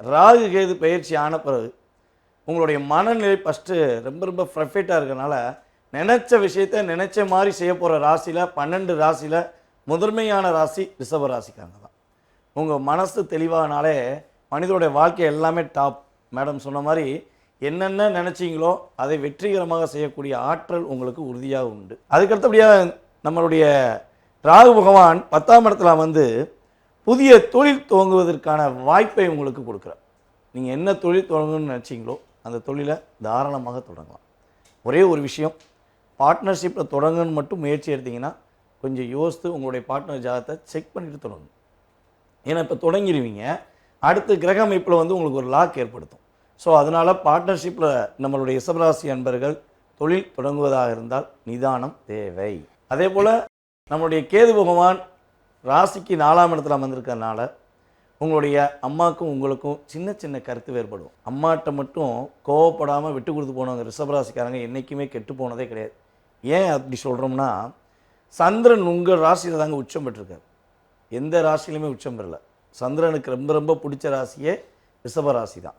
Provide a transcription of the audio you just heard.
ராகு கேது பயிற்சி ஆன பிறகு உங்களுடைய மனநிலை ஃபஸ்ட்டு ரொம்ப ரொம்ப ப்ரஃபிட்டாக இருக்கிறனால நினச்ச விஷயத்த நினச்ச மாதிரி செய்ய போகிற ராசியில் பன்னெண்டு ராசியில் முதன்மையான ராசி ரிஷப ராசிக்காரங்க தான். உங்கள் மனசு தெளிவானாலே மனிதனுடைய வாழ்க்கை எல்லாமே டாப் மேடம் சொன்ன மாதிரி என்னென்ன நினச்சிங்களோ அதை வெற்றிகரமாக செய்யக்கூடிய ஆற்றல் உங்களுக்கு உறுதியாக உண்டு. அதுக்கடுத்தபடியாக நம்மளுடைய ராகு பகவான் பத்தாம் இடத்துல வந்து புதிய தொழில் துவங்குவதற்கான வாய்ப்பை உங்களுக்கு கொடுக்குறார். நீங்கள் என்ன தொழில் தொடங்கணும்னு நினச்சிங்களோ அந்த தொழிலை தாராளமாக தொடங்கலாம். ஒரே ஒரு விஷயம் பார்ட்னர்ஷிப்பில் தொடங்கணும்னு மட்டும் முயற்சி எடுத்தீங்கன்னா கொஞ்சம் யோசித்து உங்களுடைய பார்ட்னர் ஜாதகத்தை செக் பண்ணிட்டு தொடங்கணும். ஏன்னா இப்போ தொடங்கிடுவீங்க அடுத்து கிரக அமைப்பில் வந்து உங்களுக்கு ஒரு லாக் ஏற்படுத்தும். ஸோ அதனால் பார்ட்னர்ஷிப்பில் நம்மளுடைய சபராசி அன்பர்கள் தொழில் தொடங்குவதாக இருந்தால் நிதானம் தேவை. அதே போல் நம்மளுடைய கேது பகவான் ராசிக்கு நாலாம் இடத்துல அமர்ந்திருக்கிறதுனால உங்களுடைய அம்மாக்கும் உங்களுக்கும் சின்ன சின்ன கருத்து வேறுபடும். அம்மாட்ட மட்டும் கோவப்படாமல் விட்டு கொடுத்து போனவங்க ரிஷபராசிக்காரங்க என்றைக்குமே கெட்டு போனதே கிடையாது. ஏன் அப்படி சொல்கிறோம்னா சந்திரன் உங்கள் ராசியில் தாங்க உச்சம் பெற்றிருக்காரு. எந்த ராசியிலுமே உச்சம் பெறல. சந்திரனுக்கு ரொம்ப ரொம்ப பிடிச்ச ராசியே ரிஷப ராசி தான்